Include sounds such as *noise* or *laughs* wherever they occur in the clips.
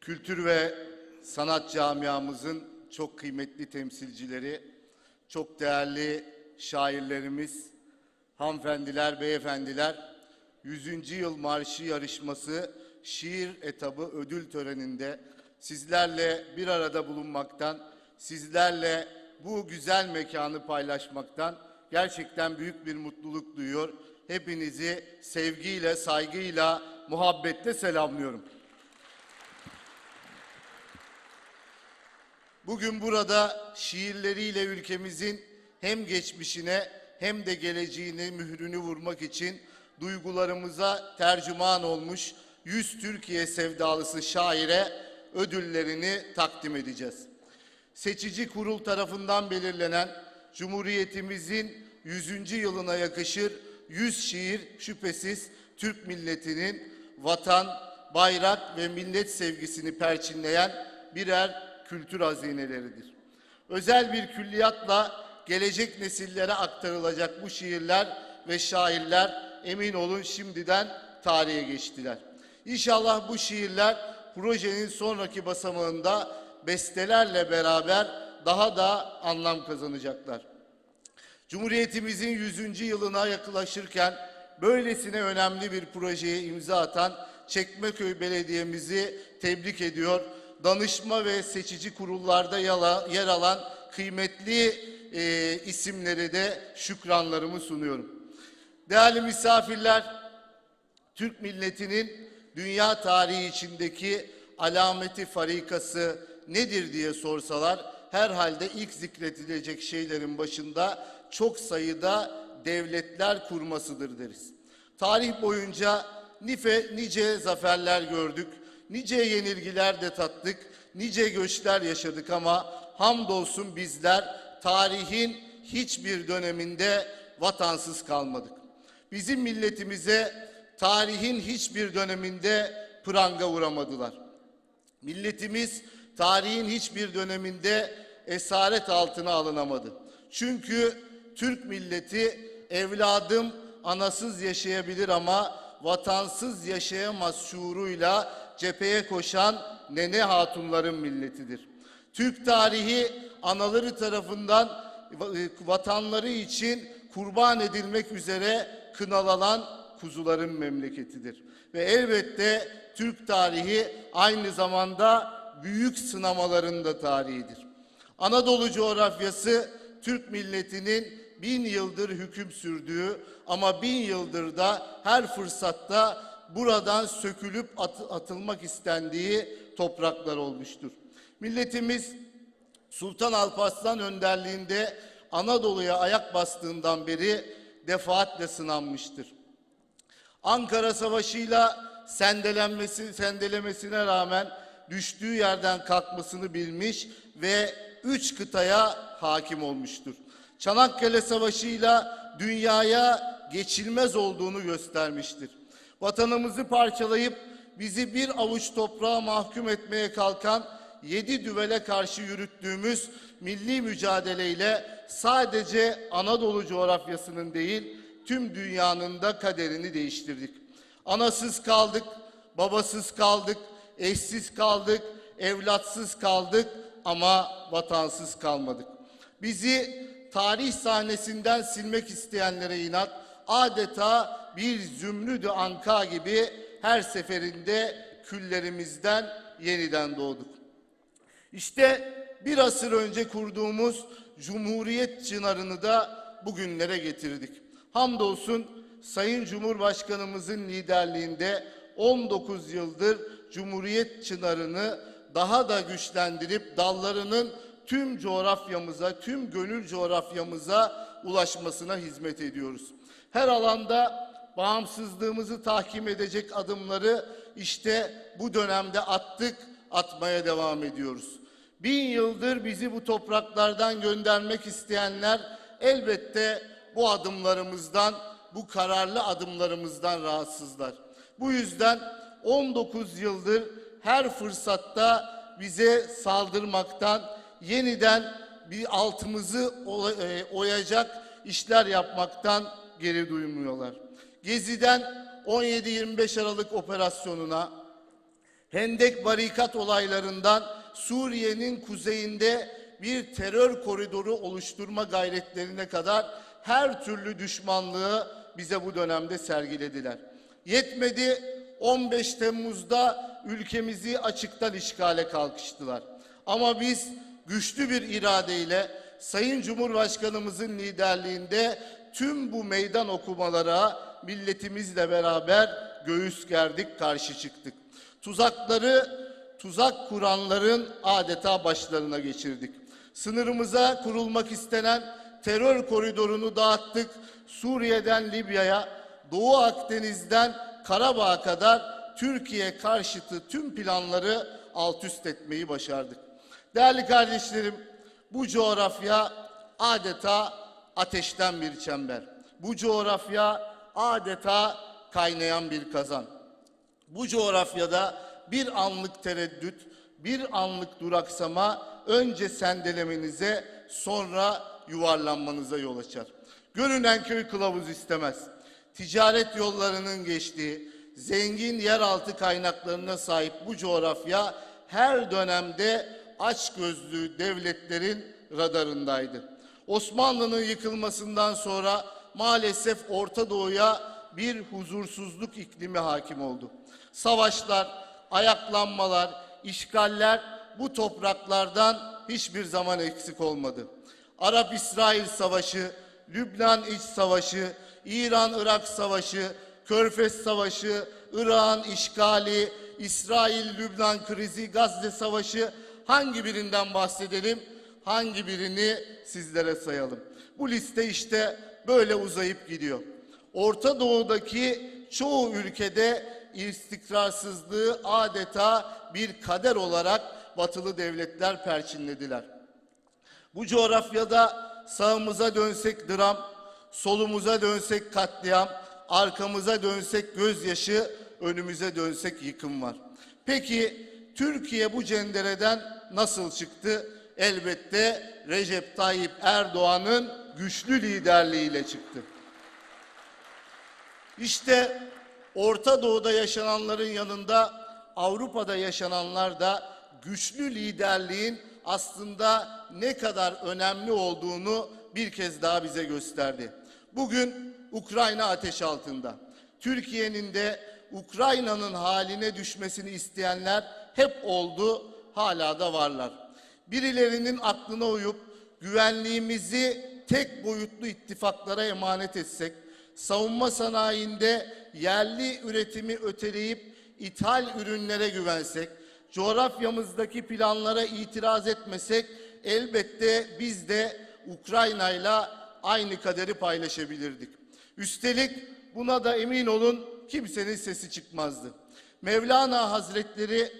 kültür ve sanat camiamızın çok kıymetli temsilcileri, çok değerli şairlerimiz, hanımefendiler, beyefendiler, 100. Yıl Marşı yarışması şiir etabı ödül töreninde sizlerle bir arada bulunmaktan, sizlerle bu güzel mekanı paylaşmaktan gerçekten büyük bir mutluluk duyuyor. Hepinizi sevgiyle, saygıyla, muhabbetle selamlıyorum. Bugün burada şiirleriyle ülkemizin hem geçmişine hem de geleceğine mührünü vurmak için duygularımıza tercüman olmuş 100 Türkiye sevdalısı şaire ödüllerini takdim edeceğiz. Seçici kurul tarafından belirlenen Cumhuriyetimizin 100. yılına yakışır 100 şiir şüphesiz Türk milletinin vatan, bayrak ve millet sevgisini perçinleyen birer kültür hazineleridir. Özel bir külliyatla gelecek nesillere aktarılacak bu şiirler ve şairler emin olun şimdiden tarihe geçtiler. İnşallah bu şiirler projenin sonraki basamağında bestelerle beraber daha da anlam kazanacaklar. Cumhuriyetimizin 100. yılına yaklaşırken böylesine önemli bir projeye imza atan Çekmeköy Belediye'mizi tebrik ediyor. Danışma ve seçici kurullarda yer alan kıymetli e, isimlere de şükranlarımı sunuyorum. Değerli misafirler, Türk milletinin dünya tarihi içindeki alameti farikası nedir diye sorsalar herhalde ilk zikredilecek şeylerin başında çok sayıda devletler kurmasıdır deriz. Tarih boyunca nice, nice zaferler gördük, nice yenilgiler de tattık, nice göçler yaşadık ama hamdolsun bizler tarihin hiçbir döneminde vatansız kalmadık. Bizim milletimize tarihin hiçbir döneminde pranga uğramadılar. Milletimiz tarihin hiçbir döneminde esaret altına alınamadı. Çünkü Türk milleti evladım anasız yaşayabilir ama vatansız yaşayamaz şuuruyla cepheye koşan nene hatunların milletidir. Türk tarihi anaları tarafından vatanları için kurban edilmek üzere kınalanan kuzuların memleketidir. Ve elbette Türk tarihi aynı zamanda büyük sınamaların da tarihidir. Anadolu coğrafyası Türk milletinin bin yıldır hüküm sürdüğü ama bin yıldır da her fırsatta buradan sökülüp at- atılmak istendiği topraklar olmuştur. Milletimiz Sultan Alparslan önderliğinde Anadolu'ya ayak bastığından beri defaatle sınanmıştır. Ankara Savaşı'yla sendelenmesi, sendelemesine rağmen düştüğü yerden kalkmasını bilmiş ve üç kıtaya hakim olmuştur. Çanakkale Savaşı'yla dünyaya geçilmez olduğunu göstermiştir. Vatanımızı parçalayıp bizi bir avuç toprağa mahkum etmeye kalkan yedi düvele karşı yürüttüğümüz milli mücadeleyle sadece Anadolu coğrafyasının değil tüm dünyanın da kaderini değiştirdik. Anasız kaldık, babasız kaldık, eşsiz kaldık, evlatsız kaldık ama vatansız kalmadık. Bizi tarih sahnesinden silmek isteyenlere inat adeta bir zümrüdü anka gibi her seferinde küllerimizden yeniden doğduk. İşte bir asır önce kurduğumuz Cumhuriyet çınarını da bugünlere getirdik. Hamdolsun Sayın Cumhurbaşkanımızın liderliğinde 19 yıldır Cumhuriyet çınarını daha da güçlendirip dallarının tüm coğrafyamıza, tüm gönül coğrafyamıza ulaşmasına hizmet ediyoruz. Her alanda bağımsızlığımızı tahkim edecek adımları işte bu dönemde attık, atmaya devam ediyoruz. Bin yıldır bizi bu topraklardan göndermek isteyenler elbette bu adımlarımızdan, bu kararlı adımlarımızdan rahatsızlar. Bu yüzden 19 yıldır her fırsatta bize saldırmaktan, yeniden bir altımızı e, oyacak işler yapmaktan geri duymuyorlar. Gezi'den 17-25 Aralık operasyonuna, Hendek barikat olaylarından Suriye'nin kuzeyinde bir terör koridoru oluşturma gayretlerine kadar her türlü düşmanlığı bize bu dönemde sergilediler. Yetmedi 15 Temmuz'da ülkemizi açıktan işgale kalkıştılar. Ama biz güçlü bir iradeyle Sayın Cumhurbaşkanımızın liderliğinde tüm bu meydan okumalara milletimizle beraber göğüs gerdik, karşı çıktık. Tuzakları tuzak kuranların adeta başlarına geçirdik. Sınırımıza kurulmak istenen terör koridorunu dağıttık. Suriye'den Libya'ya, Doğu Akdeniz'den Karabağ'a kadar Türkiye karşıtı tüm planları alt üst etmeyi başardık. Değerli kardeşlerim, bu coğrafya adeta ateşten bir çember. Bu coğrafya adeta kaynayan bir kazan. Bu coğrafyada bir anlık tereddüt, bir anlık duraksama önce sendelemenize sonra yuvarlanmanıza yol açar. Görünen köy kılavuz istemez. Ticaret yollarının geçtiği, zengin yeraltı kaynaklarına sahip bu coğrafya her dönemde açgözlü devletlerin radarındaydı. Osmanlı'nın yıkılmasından sonra maalesef Orta Doğu'ya bir huzursuzluk iklimi hakim oldu. Savaşlar, ayaklanmalar, işgaller bu topraklardan hiçbir zaman eksik olmadı. Arap-İsrail Savaşı, Lübnan İç Savaşı, İran-Irak Savaşı, Körfez Savaşı, Irak'ın işgali, İsrail-Lübnan krizi, Gazze Savaşı hangi birinden bahsedelim, hangi birini sizlere sayalım? Bu liste işte böyle uzayıp gidiyor. Orta Doğu'daki çoğu ülkede istikrarsızlığı adeta bir kader olarak batılı devletler perçinlediler. Bu coğrafyada sağımıza dönsek dram, solumuza dönsek katliam, arkamıza dönsek gözyaşı, önümüze dönsek yıkım var. Peki Türkiye bu cendereden nasıl çıktı? Elbette Recep Tayyip Erdoğan'ın güçlü liderliğiyle çıktı. İşte Orta Doğu'da yaşananların yanında Avrupa'da yaşananlar da güçlü liderliğin aslında ne kadar önemli olduğunu bir kez daha bize gösterdi. Bugün Ukrayna ateş altında. Türkiye'nin de Ukrayna'nın haline düşmesini isteyenler hep oldu, hala da varlar. Birilerinin aklına uyup güvenliğimizi tek boyutlu ittifaklara emanet etsek, savunma sanayinde yerli üretimi öteleyip ithal ürünlere güvensek, coğrafyamızdaki planlara itiraz etmesek elbette biz de Ukrayna'yla aynı kaderi paylaşabilirdik. Üstelik buna da emin olun kimsenin sesi çıkmazdı. Mevlana Hazretleri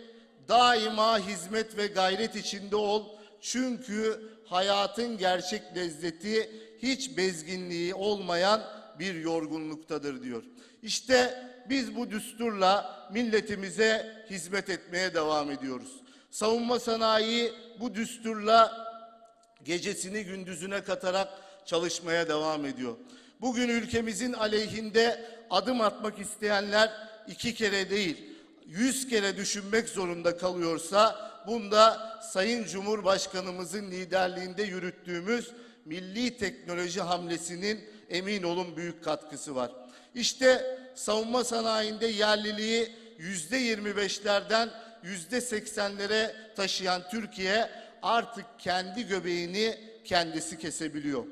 daima hizmet ve gayret içinde ol çünkü hayatın gerçek lezzeti hiç bezginliği olmayan bir yorgunluktadır diyor. İşte biz bu düsturla milletimize hizmet etmeye devam ediyoruz. Savunma sanayi bu düsturla gecesini gündüzüne katarak çalışmaya devam ediyor. Bugün ülkemizin aleyhinde adım atmak isteyenler iki kere değil, yüz kere düşünmek zorunda kalıyorsa bunda Sayın Cumhurbaşkanımızın liderliğinde yürüttüğümüz milli teknoloji hamlesinin emin olun büyük katkısı var. İşte savunma sanayinde yerliliği yüzde yirmi beşlerden yüzde seksenlere taşıyan Türkiye artık kendi göbeğini kendisi kesebiliyor.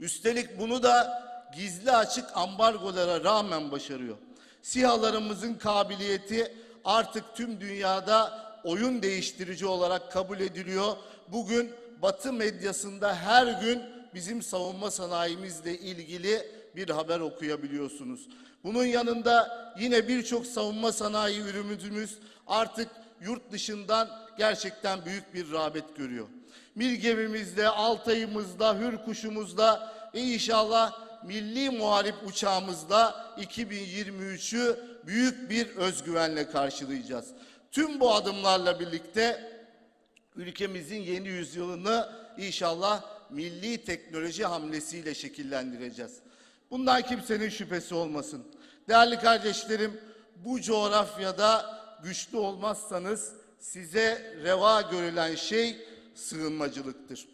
Üstelik bunu da gizli açık ambargolara rağmen başarıyor. SİHA'larımızın kabiliyeti artık tüm dünyada oyun değiştirici olarak kabul ediliyor. Bugün Batı medyasında her gün bizim savunma sanayimizle ilgili bir haber okuyabiliyorsunuz. Bunun yanında yine birçok savunma sanayi ürünümüz artık yurt dışından gerçekten büyük bir rağbet görüyor. Milgemimizde, Altay'ımızda, Hürkuş'umuzda ve inşallah milli muharip uçağımızda 2023'ü büyük bir özgüvenle karşılayacağız. Tüm bu adımlarla birlikte ülkemizin yeni yüzyılını inşallah milli teknoloji hamlesiyle şekillendireceğiz. Bundan kimsenin şüphesi olmasın. Değerli kardeşlerim, bu coğrafyada güçlü olmazsanız size reva görülen şey sığınmacılıktır.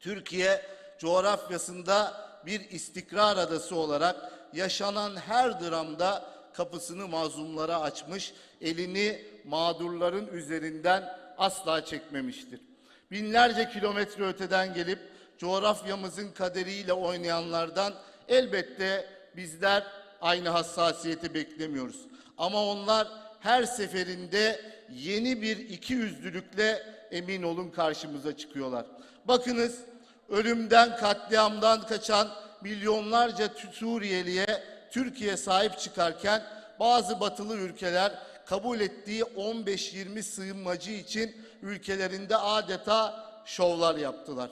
Türkiye coğrafyasında bir istikrar adası olarak yaşanan her dramda kapısını mazlumlara açmış, elini mağdurların üzerinden asla çekmemiştir. Binlerce kilometre öteden gelip coğrafyamızın kaderiyle oynayanlardan elbette bizler aynı hassasiyeti beklemiyoruz. Ama onlar her seferinde yeni bir iki yüzlülükle emin olun karşımıza çıkıyorlar. Bakınız ölümden, katliamdan kaçan milyonlarca Suriyeliye Türkiye sahip çıkarken bazı batılı ülkeler kabul ettiği 15-20 sığınmacı için ülkelerinde adeta şovlar yaptılar.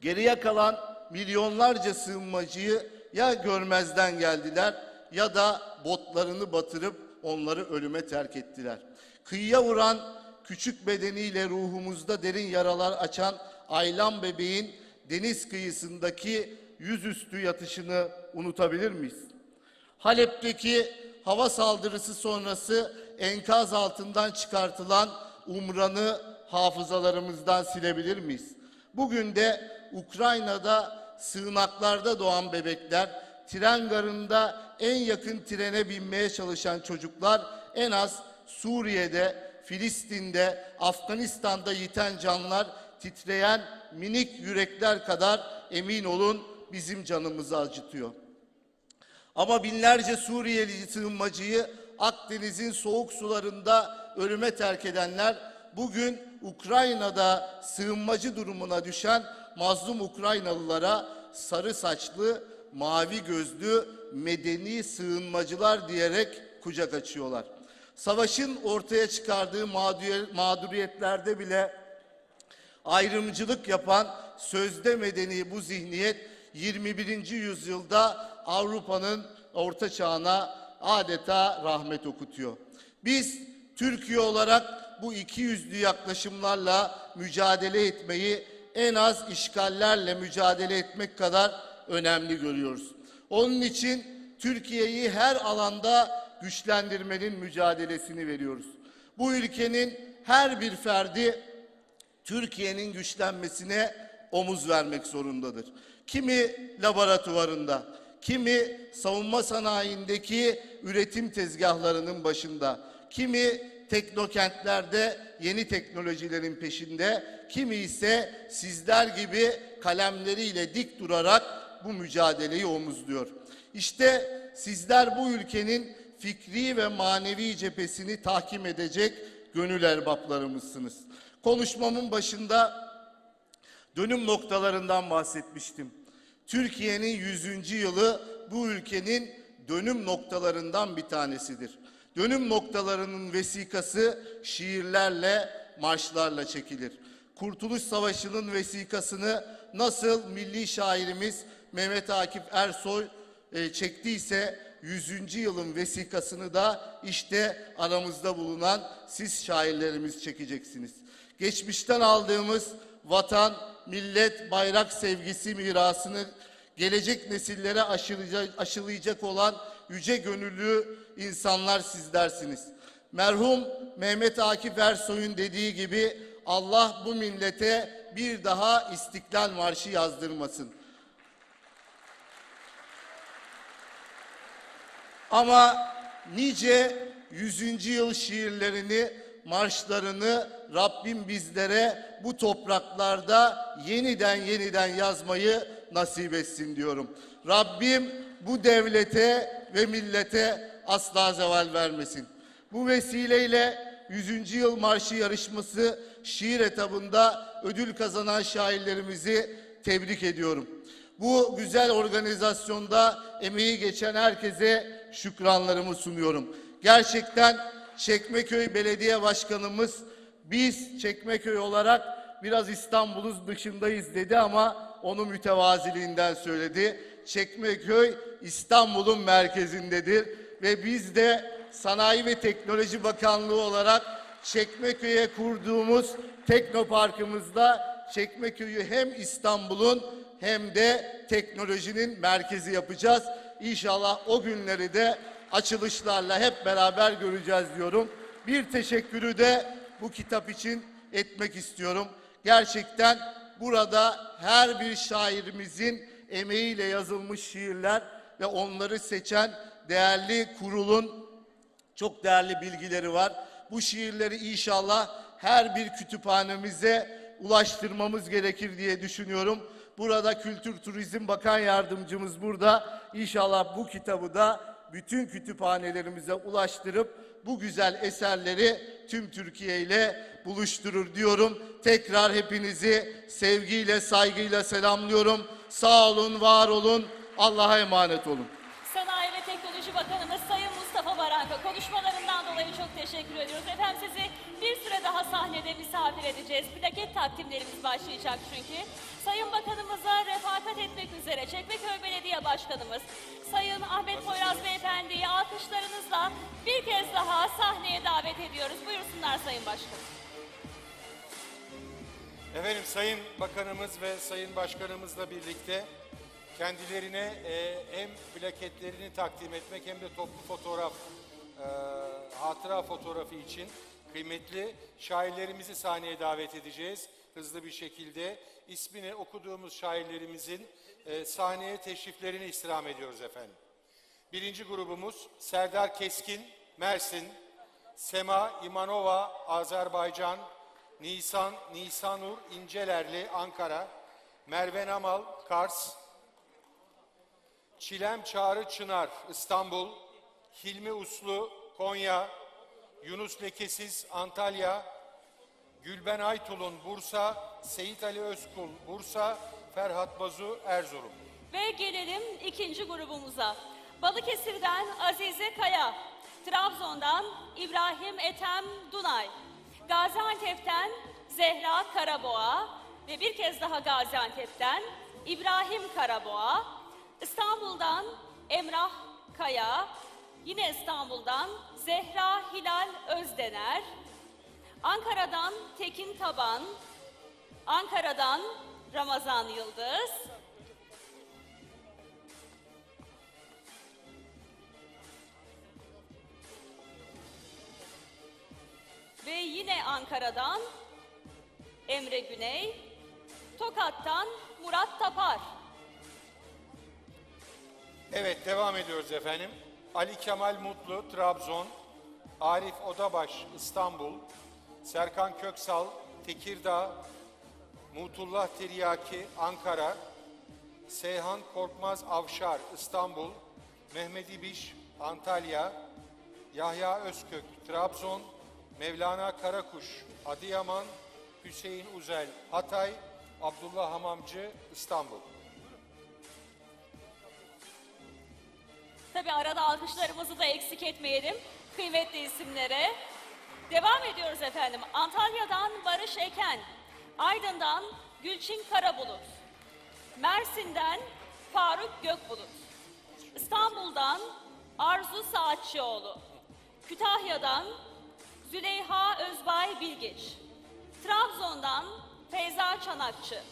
Geriye kalan milyonlarca sığınmacıyı ya görmezden geldiler ya da botlarını batırıp onları ölüme terk ettiler. Kıyıya vuran küçük bedeniyle ruhumuzda derin yaralar açan Aylan bebeğin deniz kıyısındaki yüzüstü yatışını unutabilir miyiz? Halep'teki hava saldırısı sonrası enkaz altından çıkartılan Umran'ı hafızalarımızdan silebilir miyiz? Bugün de Ukrayna'da sığınaklarda doğan bebekler, tren garında en yakın trene binmeye çalışan çocuklar en az Suriye'de, Filistin'de, Afganistan'da yiten canlar, titreyen minik yürekler kadar emin olun bizim canımızı acıtıyor. Ama binlerce Suriyeli sığınmacıyı Akdeniz'in soğuk sularında ölüme terk edenler bugün Ukrayna'da sığınmacı durumuna düşen mazlum Ukraynalılara sarı saçlı, mavi gözlü, medeni sığınmacılar diyerek kucak açıyorlar. Savaşın ortaya çıkardığı mağduriye- mağduriyetlerde bile ayrımcılık yapan sözde medeni bu zihniyet 21. yüzyılda Avrupa'nın orta çağına adeta rahmet okutuyor. Biz Türkiye olarak bu iki yüzlü yaklaşımlarla mücadele etmeyi en az işgallerle mücadele etmek kadar önemli görüyoruz. Onun için Türkiye'yi her alanda güçlendirmenin mücadelesini veriyoruz. Bu ülkenin her bir ferdi Türkiye'nin güçlenmesine omuz vermek zorundadır. Kimi laboratuvarında, kimi savunma sanayindeki üretim tezgahlarının başında, kimi teknokentlerde yeni teknolojilerin peşinde, kimi ise sizler gibi kalemleriyle dik durarak bu mücadeleyi omuzluyor. İşte sizler bu ülkenin fikri ve manevi cephesini tahkim edecek gönül erbaplarımızsınız. Konuşmamın başında dönüm noktalarından bahsetmiştim. Türkiye'nin 100. yılı bu ülkenin dönüm noktalarından bir tanesidir. Dönüm noktalarının vesikası şiirlerle, marşlarla çekilir. Kurtuluş Savaşı'nın vesikasını nasıl milli şairimiz Mehmet Akif Ersoy e, çektiyse 100. yılın vesikasını da işte aramızda bulunan siz şairlerimiz çekeceksiniz. Geçmişten aldığımız vatan, millet, bayrak sevgisi mirasını gelecek nesillere aşılayacak, olan yüce gönüllü insanlar sizlersiniz. Merhum Mehmet Akif Ersoy'un dediği gibi Allah bu millete bir daha İstiklal Marşı yazdırmasın. Ama nice 100. yıl şiirlerini, marşlarını Rabbim bizlere bu topraklarda yeniden yeniden yazmayı nasip etsin diyorum. Rabbim bu devlete ve millete asla zeval vermesin. Bu vesileyle 100. yıl marşı yarışması şiir etabında ödül kazanan şairlerimizi tebrik ediyorum. Bu güzel organizasyonda emeği geçen herkese şükranlarımı sunuyorum. Gerçekten Çekmeköy Belediye Başkanımız biz Çekmeköy olarak biraz İstanbul'un dışındayız dedi ama onu mütevaziliğinden söyledi. Çekmeköy İstanbul'un merkezindedir ve biz de Sanayi ve Teknoloji Bakanlığı olarak Çekmeköy'e kurduğumuz teknoparkımızda Çekmeköy'ü hem İstanbul'un hem de teknolojinin merkezi yapacağız. İnşallah o günleri de açılışlarla hep beraber göreceğiz diyorum. Bir teşekkürü de bu kitap için etmek istiyorum. Gerçekten burada her bir şairimizin emeğiyle yazılmış şiirler ve onları seçen değerli kurulun çok değerli bilgileri var. Bu şiirleri inşallah her bir kütüphanemize ulaştırmamız gerekir diye düşünüyorum. Burada Kültür Turizm Bakan Yardımcımız burada. İnşallah bu kitabı da bütün kütüphanelerimize ulaştırıp bu güzel eserleri tüm Türkiye ile buluşturur diyorum. Tekrar hepinizi sevgiyle, saygıyla selamlıyorum. Sağ olun, var olun. Allah'a emanet olun. Sanayi ve Teknoloji Bakanımız Sayın Mustafa Baranka konuşmalarından dolayı çok teşekkür ediyoruz. Efendim sizi sahnede misafir edeceğiz. Plaket takdimlerimiz başlayacak çünkü. Sayın Bakanımıza refakat etmek üzere Çekmeköy Belediye Başkanımız Sayın Ahmet Poyraz Beyefendi'yi alkışlarınızla bir kez daha sahneye davet ediyoruz. Buyursunlar Sayın Başkanım. Efendim Sayın Bakanımız ve Sayın Başkanımızla birlikte kendilerine e, hem plaketlerini takdim etmek hem de toplu fotoğraf, e, hatıra fotoğrafı için kıymetli şairlerimizi sahneye davet edeceğiz. Hızlı bir şekilde. İsmini okuduğumuz şairlerimizin e, sahneye teşriflerini istirham ediyoruz efendim. Birinci grubumuz Serdar Keskin, Mersin, Sema İmanova, Azerbaycan, Nisan, Nisanur İncelerli, Ankara, Merve Namal, Kars, Çilem Çağrı Çınar, İstanbul, Hilmi Uslu, Konya, Yunus Lekesiz, Antalya, Gülben Aytulun, Bursa, Seyit Ali Özkul, Bursa, Ferhat Bazu, Erzurum. Ve gelelim ikinci grubumuza. Balıkesir'den Azize Kaya, Trabzon'dan İbrahim Ethem Dunay, Gaziantep'ten Zehra Karaboğa ve bir kez daha Gaziantep'ten İbrahim Karaboğa, İstanbul'dan Emrah Kaya, yine İstanbul'dan Zehra Hilal Özdener, Ankara'dan Tekin Taban, Ankara'dan Ramazan Yıldız, Ve yine Ankara'dan Emre Güney, Tokat'tan Murat Tapar. Evet devam ediyoruz efendim. Ali Kemal Mutlu Trabzon, Arif Odabaş İstanbul, Serkan Köksal Tekirdağ, Mutullah Tiryaki Ankara, Seyhan Korkmaz Avşar İstanbul, Mehmet İbiş Antalya, Yahya Özkök Trabzon, Mevlana Karakuş Adıyaman, Hüseyin Uzel Hatay, Abdullah Hamamcı İstanbul. Tabi arada alkışlarımızı da eksik etmeyelim kıymetli isimlere. Devam ediyoruz efendim. Antalya'dan Barış Eken, Aydın'dan Gülçin Karabulut, Mersin'den Faruk Gökbulut, İstanbul'dan Arzu Saatçıoğlu, Kütahya'dan Züleyha Özbay Bilgiç, Trabzon'dan Feyza Çanakçı,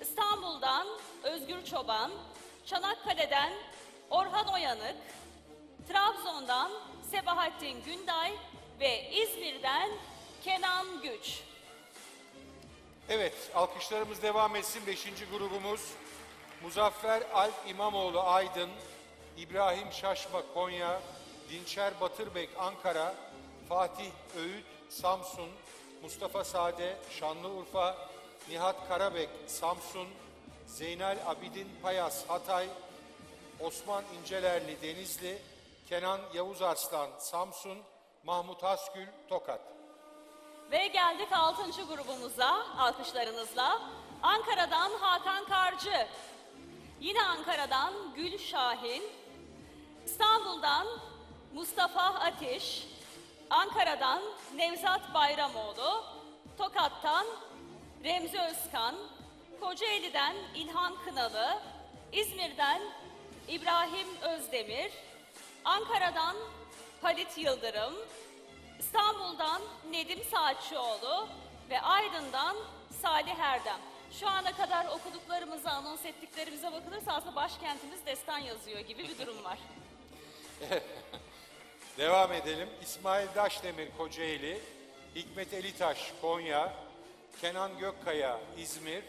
İstanbul'dan Özgür Çoban, Çanakkale'den Orhan Oyanık, Trabzon'dan Sebahattin Günday ve İzmir'den Kenan Güç. Evet, alkışlarımız devam etsin. Beşinci grubumuz Muzaffer Alp İmamoğlu Aydın, İbrahim Şaşma Konya, Dinçer Batırbek Ankara, Fatih Öğüt Samsun, Mustafa Sade Şanlıurfa, Nihat Karabek Samsun, Zeynel Abidin Payas Hatay, Osman İncelerli Denizli, Kenan Yavuz Arslan Samsun, Mahmut Hasgül Tokat. Ve geldik altıncı grubumuza alkışlarınızla. Ankara'dan Hakan Karcı, yine Ankara'dan Gül Şahin, İstanbul'dan Mustafa Ateş, Ankara'dan Nevzat Bayramoğlu, Tokat'tan Remzi Özkan, Kocaeli'den İlhan Kınalı, İzmir'den İbrahim Özdemir, Ankara'dan Halit Yıldırım, İstanbul'dan Nedim Saatçıoğlu ve Aydın'dan Salih Erdem. Şu ana kadar okuduklarımıza, anons ettiklerimize bakılırsa aslında başkentimiz destan yazıyor gibi bir durum var. *laughs* Devam edelim. İsmail Daşdemir Kocaeli, Hikmet Elitaş Konya, Kenan Gökkaya İzmir,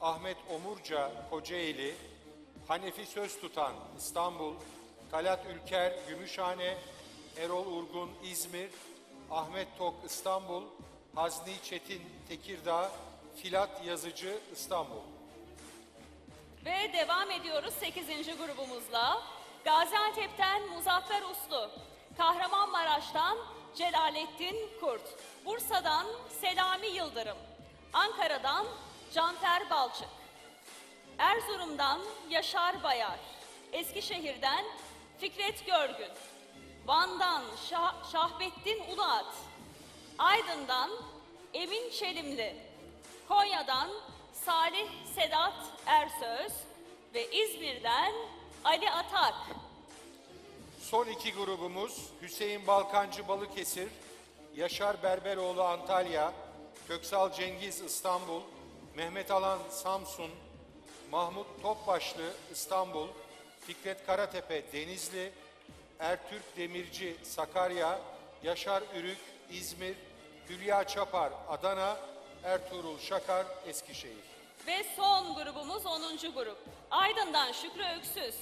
Ahmet Omurca Kocaeli, Hanefi Söztutan İstanbul, Talat Ülker Gümüşhane, Erol Urgun İzmir, Ahmet Tok İstanbul, Hazni Çetin Tekirdağ, Filat Yazıcı İstanbul. Ve devam ediyoruz 8. grubumuzla. Gaziantep'ten Muzaffer Uslu, Kahramanmaraş'tan Celalettin Kurt, Bursa'dan Selami Yıldırım, Ankara'dan Canfer Balçık, Erzurum'dan Yaşar Bayar, Eskişehir'den Fikret Görgün, Van'dan Şah- Şahbettin Uluat, Aydın'dan Emin Çelimli, Konya'dan Salih Sedat Ersöz ve İzmir'den Ali Atak. Son iki grubumuz Hüseyin Balkancı Balıkesir, Yaşar Berberoğlu Antalya, Köksal Cengiz İstanbul, Mehmet Alan Samsun, Mahmut Topbaşlı İstanbul, Fikret Karatepe Denizli, Ertürk Demirci Sakarya, Yaşar Ürük İzmir, Hülya Çapar Adana, Ertuğrul Şakar Eskişehir. Ve son grubumuz 10. grup. Aydın'dan Şükrü Öksüz,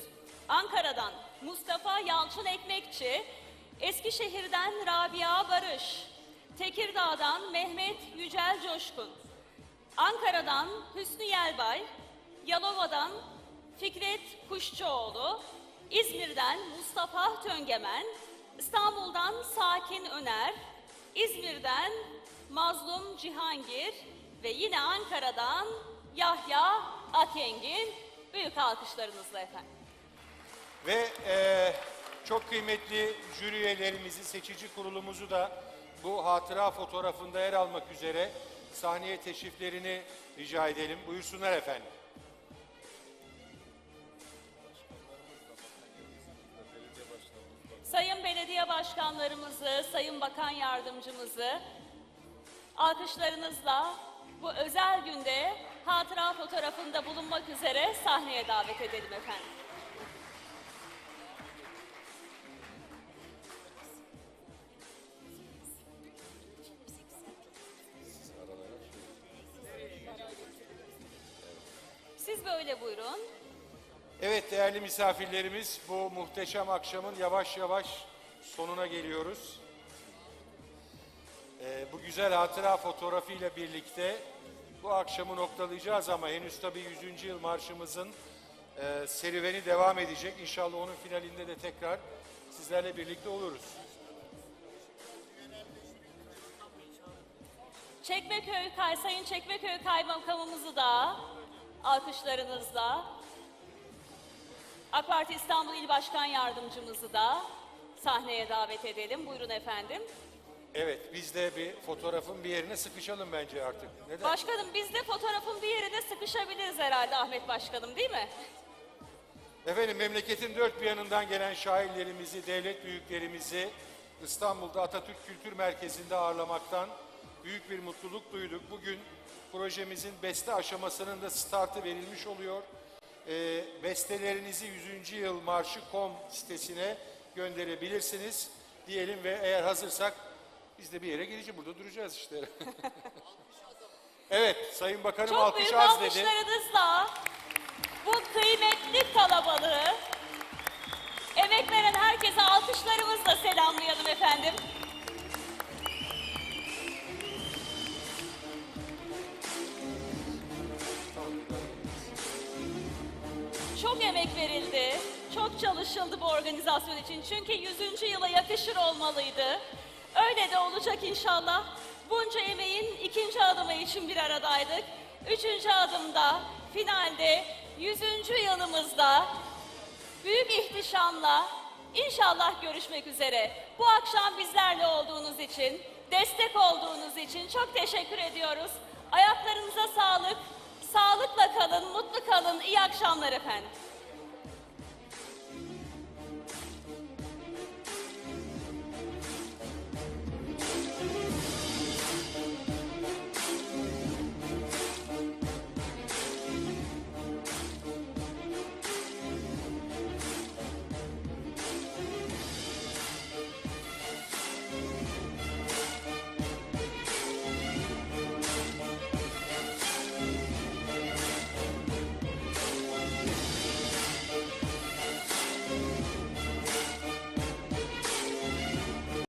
Ankara'dan Mustafa Yalçın Ekmekçi, Eskişehir'den Rabia Barış, Tekirdağ'dan Mehmet Yücel Coşkun, Ankara'dan Hüsnü Yelbay, Yalova'dan Fikret Kuşçuoğlu, İzmir'den Mustafa Töngemen, İstanbul'dan Sakin Öner, İzmir'den Mazlum Cihangir ve yine Ankara'dan Yahya Akengin büyük alkışlarınızla efendim. Ve eee, çok kıymetli jüri üyelerimizi, seçici kurulumuzu da bu hatıra fotoğrafında yer almak üzere sahneye teşriflerini rica edelim. Buyursunlar efendim. Sayın belediye başkanlarımızı, sayın bakan yardımcımızı alkışlarınızla bu özel günde hatıra fotoğrafında bulunmak üzere sahneye davet edelim efendim. Evet değerli misafirlerimiz bu muhteşem akşamın yavaş yavaş sonuna geliyoruz. Ee, bu güzel hatıra fotoğrafıyla birlikte bu akşamı noktalayacağız ama henüz tabii 100. yıl marşımızın e, serüveni devam edecek. İnşallah onun finalinde de tekrar sizlerle birlikte oluruz. Çekmeköy, Sayın Çekmeköy Kaymakamımızı da alkışlarınızla, AK Parti İstanbul İl Başkan Yardımcımızı da sahneye davet edelim. Buyurun efendim. Evet biz de bir fotoğrafın bir yerine sıkışalım bence artık. Neden? Başkanım biz de fotoğrafın bir yerine sıkışabiliriz herhalde Ahmet Başkanım değil mi? Efendim memleketin dört bir yanından gelen şairlerimizi, devlet büyüklerimizi İstanbul'da Atatürk Kültür Merkezi'nde ağırlamaktan büyük bir mutluluk duyduk. Bugün projemizin beste aşamasının da startı verilmiş oluyor. Ee, bestelerinizi 100. yıl marşı.com sitesine gönderebilirsiniz diyelim ve eğer hazırsak biz de bir yere gideceğiz. Burada duracağız işte. *laughs* evet Sayın Bakanım Çok alkış büyük az dedi. alkışlarınızla bu kıymetli kalabalığı emek veren herkese alkışlarımızla selamlayalım efendim. Emek verildi, çok çalışıldı bu organizasyon için. Çünkü 100. yıla yakışır olmalıydı. Öyle de olacak inşallah. Bunca emeğin ikinci adımı için bir aradaydık. Üçüncü adımda, finalde, 100. yılımızda büyük ihtişamla inşallah görüşmek üzere. Bu akşam bizlerle olduğunuz için, destek olduğunuz için çok teşekkür ediyoruz. Ayaklarınıza sağlık, sağlıkla kalın, mutlu kalın. İyi akşamlar efendim.